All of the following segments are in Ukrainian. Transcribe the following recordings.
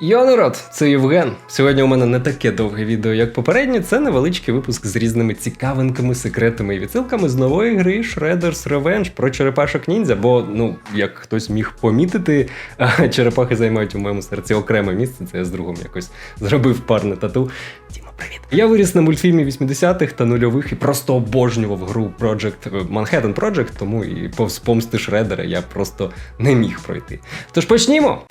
Йо, народ, це Євген. Сьогодні у мене не таке довге відео, як попереднє. Це невеличкий випуск з різними цікавинками, секретами і відсилками з нової гри Shredder's Revenge про черепашок ніндзя. Бо, ну, як хтось міг помітити, черепахи займають у моєму серці окреме місце. Це я з другом якось зробив парне тату. Діма, привіт. Я виріс на мультфільмі 80-х та нульових і просто обожнював гру Project е, Manhattan Project, тому і повз помсти Шредера я просто не міг пройти. Тож почнімо!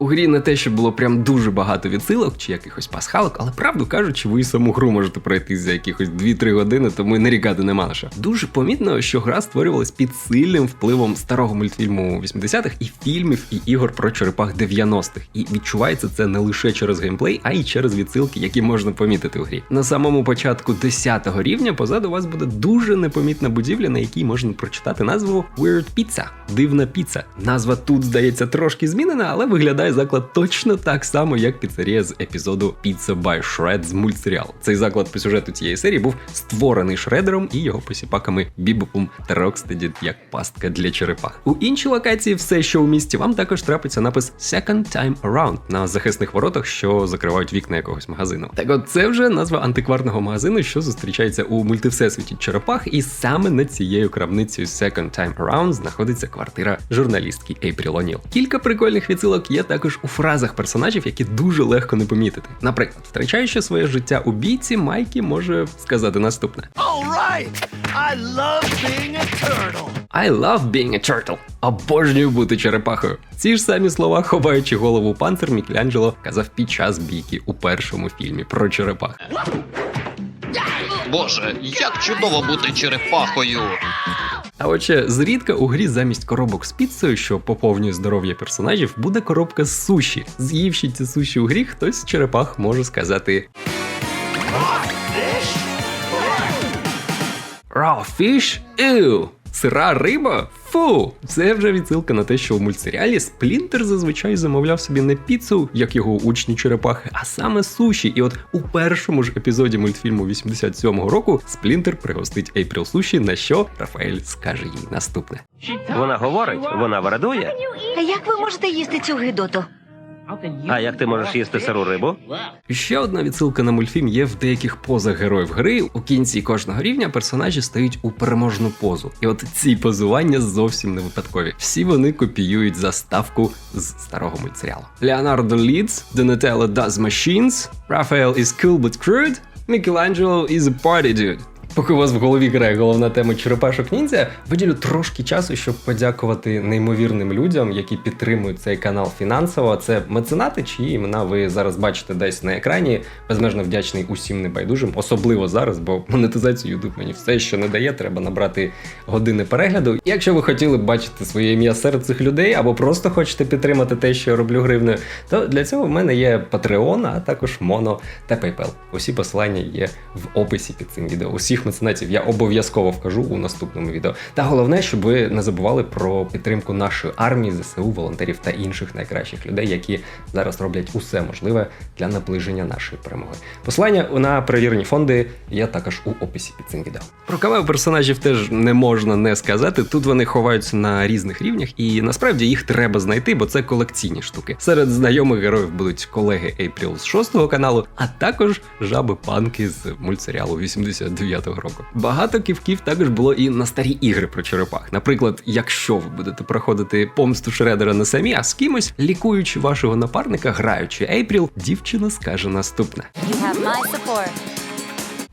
У грі не те, що було прям дуже багато відсилок чи якихось пасхалок, але правду кажучи, ви саму гру можете пройти за якихось 2-3 години, тому і нарікати нема на що. Дуже помітно, що гра створювалась під сильним впливом старого мультфільму 80-х і фільмів і ігор про черепах 90-х. І відчувається це не лише через геймплей, а й через відсилки, які можна помітити у грі. На самому початку 10-го рівня позаду вас буде дуже непомітна будівля, на якій можна прочитати назву Weird Pizza – дивна піца. Назва тут здається трошки змінена, але виглядає заклад точно так само, як піцерія з епізоду Pizza by Shred з мультсеріалу. Цей заклад по сюжету цієї серії був створений шредером і його посіпаками Бібопом та Рокстеді як пастка для черепах. У іншій локації все, що у місті, вам також трапиться напис Second Time Around на захисних воротах, що закривають вікна якогось магазину. Так от це вже назва антикварного магазину, що зустрічається у мультивсесвіті черепах, і саме над цією крамницею Second Time Around знаходиться квартира журналістки Ейпріл О'Ніл. Кілька прикольних відсилок є також у фразах персонажів, які дуже легко не помітити. Наприклад, втрачаючи своє життя у бійці, Майкі може сказати наступне: right. I love being a turtle. I love being a turtle. Обожнюю бути черепахою. Ці ж самі слова, ховаючи голову пантер, Мікеланджело казав під час бійки у першому фільмі про черепах. Боже, як чудово бути черепахою. А отже, зрідка у грі замість коробок з піцею, що поповнює здоров'я персонажів, буде коробка з суші. З'ївши ці суші у грі, хтось з черепах може сказати Raw fish? Ew! Сира риба? Фу! Це вже відсилка на те, що у мультсеріалі Сплінтер зазвичай замовляв собі не піцу, як його учні черепахи, а саме суші. І от у першому ж епізоді мультфільму 87-го року Сплінтер пригостить Ейпріл суші, на що Рафаель скаже їй наступне. Вона говорить, вона вирадує. А як ви можете їсти цю гидоту? А як ти можеш їсти сиру рибу? Ще одна відсилка на мультфільм є в деяких позах героїв гри. У кінці кожного рівня персонажі стають у переможну позу. І от ці позування зовсім не випадкові. Всі вони копіюють заставку з старого мультсеріалу. Леонардо Leads, Donatello does machines, Raphael is cool but crude, Michelangelo is a party dude. Поки у вас в голові грає головна тема черепашок ніндзя, виділю трошки часу, щоб подякувати неймовірним людям, які підтримують цей канал фінансово. Це меценати, чиї імена ви зараз бачите десь на екрані. Безмежно вдячний усім небайдужим, особливо зараз, бо монетизацію YouTube мені все, що не дає, треба набрати години перегляду. Якщо ви хотіли б бачити своє ім'я серед цих людей, або просто хочете підтримати те, що я роблю гривнею, то для цього в мене є Patreon, а також Mono та PayPal. Усі посилання є в описі під цим відео. Усіх меценатів я обов'язково вкажу у наступному відео. Та головне, щоб ви не забували про підтримку нашої армії, ЗСУ, волонтерів та інших найкращих людей, які зараз роблять усе можливе для наближення нашої перемоги. Посилання на перевірені фонди є також у описі під цим відео. Про камео персонажів теж не можна не сказати. Тут вони ховаються на різних рівнях, і насправді їх треба знайти, бо це колекційні штуки. Серед знайомих героїв будуть колеги Ейпріл з 6 каналу, а також жаби панки з мультсеріалу 89-го року. Багато ківків також було і на старі ігри про черепах. Наприклад, якщо ви будете проходити помсту Шредера не самі, а з кимось, лікуючи вашого напарника, граючи Ейпріл, дівчина скаже наступне. You have my support.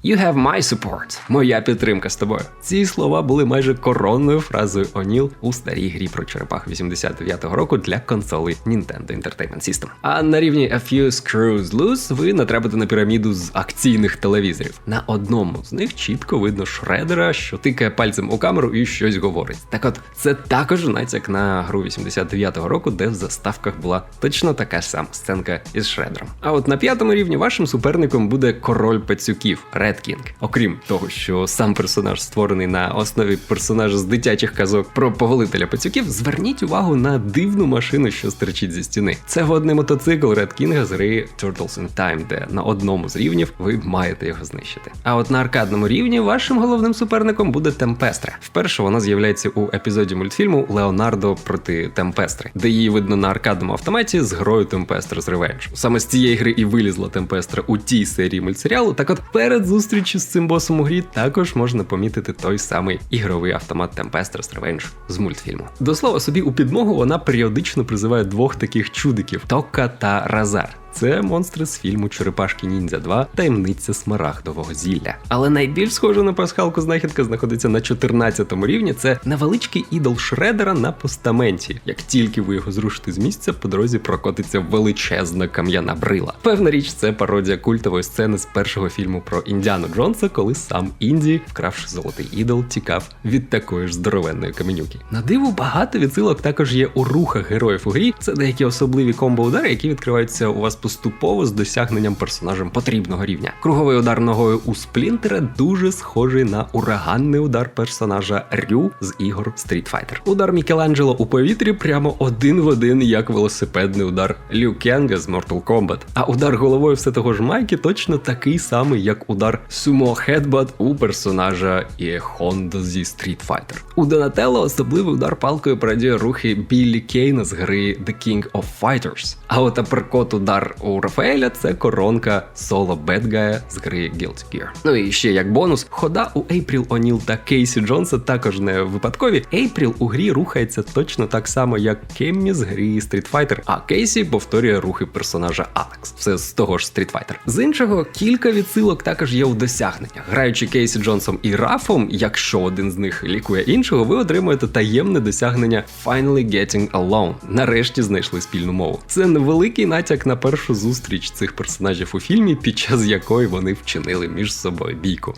You have my support. Моя підтримка з тобою. Ці слова були майже коронною фразою О'Ніл у старій грі про черепах 89-го року для консолей Nintendo Entertainment System. А на рівні A Few Screws Loose ви натрапите на піраміду з акційних телевізорів. На одному з них чітко видно шредера, що тикає пальцем у камеру і щось говорить. Так от, це також натяк на гру 89-го року, де в заставках була точно така ж сама сценка із шредером. А от на п'ятому рівні вашим суперником буде король пацюків Red Red King. Окрім того, що сам персонаж створений на основі персонажа з дитячих казок про повелителя пацюків, зверніть увагу на дивну машину, що стерчить зі стіни. Це водний мотоцикл Red King з гри Turtles in Time, де на одному з рівнів ви маєте його знищити. А от на аркадному рівні вашим головним суперником буде Темпестра. Вперше вона з'являється у епізоді мультфільму Леонардо проти Темпестри, де її видно на аркадному автоматі з грою Темпестр's Revenge. Саме з цієї гри і вилізла Темпестра у тій серії мультсеріалу. Так от перед зустрічю з цим босом у грі також можна помітити той самий ігровий автомат Tempestor's Revenge з мультфільму. До слова собі у підмогу вона періодично призиває двох таких чудиків Тока та Разар. Це монстри з фільму Черепашки Ніндзя 2 таємниця смарагдового зілля. Але найбільш схожа на пасхалку знахідка знаходиться на 14-му рівні. Це невеличкий ідол Шредера на постаменті. Як тільки ви його зрушите з місця, по дорозі прокотиться величезна кам'яна брила. Певна річ, це пародія культової сцени з першого фільму про Індіану Джонса, коли сам Інді, вкравши золотий ідол, тікав від такої ж здоровенної каменюки. На диво багато відсилок також є у рухах героїв у грі. Це деякі особливі комбо-удари, які відкриваються у вас поступово з досягненням персонажем потрібного рівня. Круговий удар ногою у сплінтера дуже схожий на ураганний удар персонажа Рю з ігор Street Fighter. Удар Мікеланджело у повітрі прямо один в один, як велосипедний удар Лю Кенга з Mortal Kombat. А удар головою все того ж Майки точно такий самий, як удар Sumo Headbutt у персонажа Honda зі Street Fighter. У Донателло особливий удар палкою пародіє рухи Біллі Кейна з гри The King of Fighters. А от аперкот удар у Рафаеля це коронка соло Бедгая з гри Guilty Gear. Ну і ще як бонус, хода у Ейпріл О'Ніл та Кейсі Джонса також не випадкові. Ейпріл у грі рухається точно так само, як Кеммі з гри Street Fighter, а Кейсі повторює рухи персонажа Алекс. Все з того ж Street Fighter. З іншого, кілька відсилок також є у досягненнях. Граючи Кейсі Джонсом і Рафом, якщо один з них лікує іншого, ви отримуєте таємне досягнення Finally Getting Alone. Нарешті знайшли спільну мову. Це невеликий натяк на першу зустріч цих персонажів у фільмі, під час якої вони вчинили між собою бійку.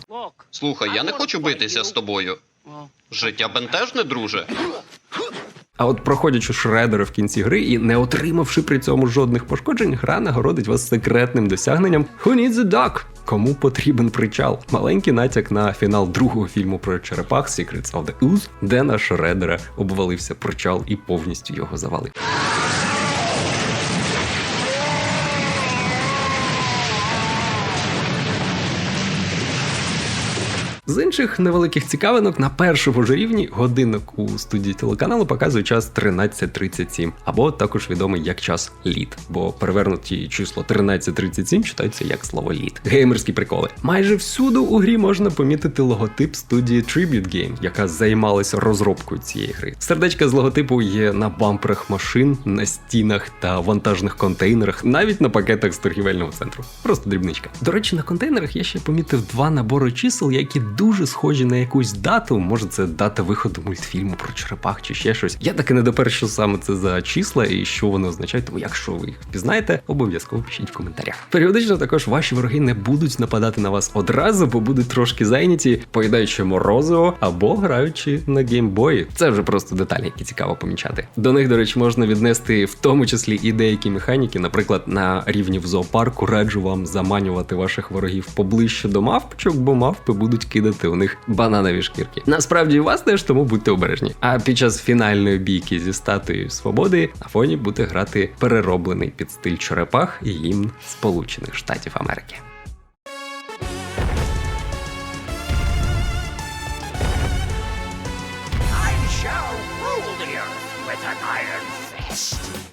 Слухай, я не хочу битися з тобою. Життя бентежне, друже. А от проходячи шредери в кінці гри і не отримавши при цьому жодних пошкоджень, гра нагородить вас секретним досягненням Who needs a duck? Кому потрібен причал? Маленький натяк на фінал другого фільму про черепах Secrets of the Ooze, де на шредера обвалився причал і повністю його завалив. З інших невеликих цікавинок на першому ж рівні годинник у студії телеканалу показує час 13.37, або також відомий як час літ, бо перевернуті число 13.37 читаються як слово літ. Геймерські приколи. Майже всюди у грі можна помітити логотип студії Tribute Game, яка займалася розробкою цієї гри. Сердечка з логотипу є на бамперах машин, на стінах та вантажних контейнерах, навіть на пакетах з торгівельного центру. Просто дрібничка. До речі, на контейнерах я ще помітив два набори чисел, які дуже схожі на якусь дату. Може, це дата виходу мультфільму про черепах чи ще щось. Я таки не допер, що саме це за числа і що вони означають. Тому якщо ви їх впізнаєте, обов'язково пишіть в коментарях. Періодично також ваші вороги не будуть нападати на вас одразу, бо будуть трошки зайняті, поїдаючи морозиво або граючи на геймбої. Це вже просто деталі, які цікаво помічати. До них, до речі, можна віднести в тому числі і деякі механіки. Наприклад, на рівні в зоопарку раджу вам заманювати ваших ворогів поближче до мавпочок, бо мавпи будуть кидати у них бананові шкірки. Насправді вас теж, тому будьте обережні. А під час фінальної бійки зі статуєю свободи на фоні буде грати перероблений під стиль черепах і гімн Сполучених Штатів Америки.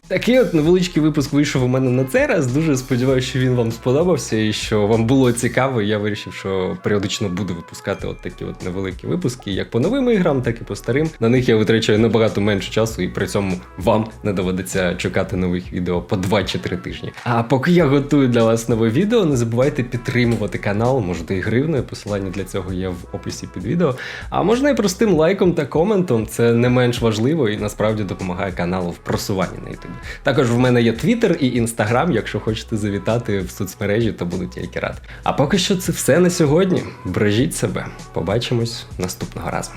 Такий от невеличкий випуск вийшов у мене на цей раз. Дуже сподіваюся, що він вам сподобався і що вам було цікаво. Я вирішив, що періодично буду випускати от такі от невеликі випуски, як по новим іграм, так і по старим. На них я витрачаю набагато менше часу, і при цьому вам не доведеться чекати нових відео по 2 чи 3 тижні. А поки я готую для вас нове відео, не забувайте підтримувати канал, можете і гривною. Посилання для цього є в описі під відео. А можна і простим лайком та коментом. Це не менш важливо і насправді допомагає каналу в просуванні на YouTube. Також в мене є Твіттер і Інстаграм, якщо хочете завітати в соцмережі, то буду тільки рад. А поки що це все на сьогодні. Бережіть себе. Побачимось наступного разу.